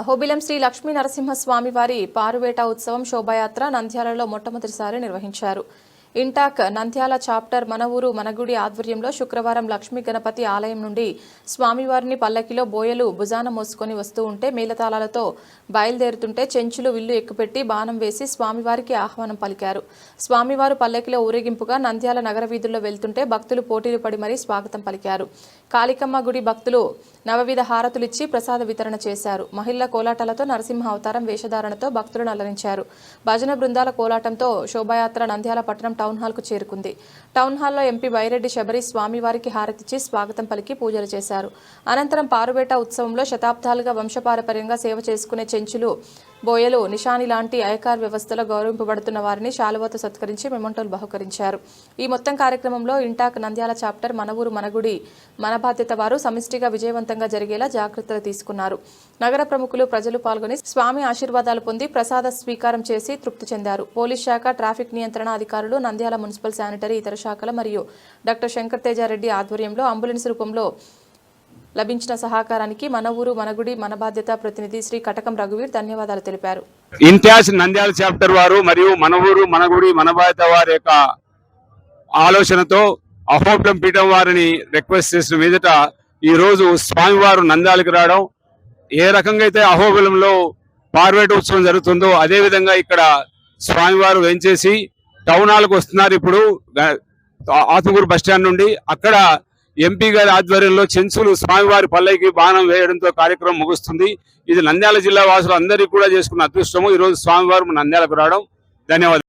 అహోబిలం శ్రీ లక్ష్మీ నరసింహస్వామి వారి పారువేట ఉత్సవం శోభాయాత్ర నంద్యాలలో మొట్టమొదటిసారి నిర్వహించారు. ఇంటాక్ నంద్యాల చాప్టర్ మన ఊరు మనగుడి ఆధ్వర్యంలో శుక్రవారం లక్ష్మీ గణపతి ఆలయం నుండి స్వామివారిని పల్లకిలో బోయలు భుజాన మోసుకొని వస్తూ ఉంటే మేళతాళాలతో బయలుదేరుతుంటే చెంచులు విల్లు ఎక్కుపెట్టి బాణం వేసి స్వామివారికి ఆహ్వానం పలికారు. స్వామివారు పల్లకిలో ఊరేగింపుగా నంద్యాల నగర వీధుల్లో వెళ్తుంటే భక్తులు పోటీలు పడి మరీ స్వాగతం పలికారు. కాళికమ్మ గుడి భక్తులు నవవిధ హారతులిచ్చి ప్రసాద వితరణ చేశారు. మహిళల కోలాటాలతో నరసింహ అవతారం వేషధారణతో భక్తులను అలరించారు. భజన బృందాల కోలాటంతో శోభాయాత్ర నంద్యాల పట్టణం టౌన్ హాల్కు చేరుకుంది. టౌన్ హాల్లో ఎంపీ బైరెడ్డి శబరి స్వామివారికి హారతిచ్చి స్వాగతం పలికి పూజలు చేశారు. అనంతరం పారుబేట ఉత్సవంలో శతాబ్దాలుగా వంశపారపర్యంగా సేవ చేసుకునే చెంచులు బోయలు నిషాని లాంటి ఐకార్ వ్యవస్థలో గౌరవింపబడుతున్న వారిని శాలువతో సత్కరించి మెమంటోలు బహుకరించారు. ఈ మొత్తం కార్యక్రమంలో ఇంటాక్ నంద్యాల చాప్టర్ మన ఊరు మనగుడి మన బాధ్యత వారు సమిష్టిగా విజయవంతంగా జరిగేలా జాగ్రత్తలు తీసుకున్నారు. నగర ప్రముఖులు ప్రజలు పాల్గొని స్వామి ఆశీర్వాదాలు పొంది ప్రసాద స్వీకారం చేసి తృప్తి చెందారు. పోలీస్ శాఖ ట్రాఫిక్ నియంత్రణ అధికారులు నంద్యాల మున్సిపల్ శానిటరీ ఇతర శాఖల మరియు డాక్టర్ శంకర్ తేజారెడ్డి ఆధ్వర్యంలో అంబులెన్స్ రూపంలో లభించిన సహకారానికి మన ఊరు మనగుడి మన బాధ్యత ప్రతినిధి శ్రీ కటకం రఘువీర్ ధన్యవాదాలు తెలిపారు. ఇంతియాజ్ నంద్యాల చాప్టర్ వారు మరియు మన ఊరు మనగుడి మన బాధ్యత వారి యొక్క ఆలోచనతో అహోబిలం పీఠం వారిని రిక్వెస్ట్ చేసిన మీదట ఈరోజు స్వామివారు నంద్యాలకు రావడం ఏ రకంగా అయితే అహోబిలంలో పార్వేట ఉత్సవం జరుగుతుందో అదేవిధంగా ఇక్కడ స్వామివారు వెంచేసి టౌన్ హాల్కి వస్తున్నారు ఇప్పుడు గ- ఆతుకూరు బస్ స్టాండ్ నుండి అక్కడ ఎంపీ గారి ఆధ్వర్యంలో చెంచులు స్వామివారి పల్లెకి బాణం వేయడంతో కార్యక్రమం ముగుస్తుంది. ఇది నంద్యాల జిల్లా వాసులు అందరికీ కూడా చేసుకున్న అదృష్టము. ఈ రోజు స్వామివారు మన నంద్యాలకు రావడం. ధన్యవాదాలు.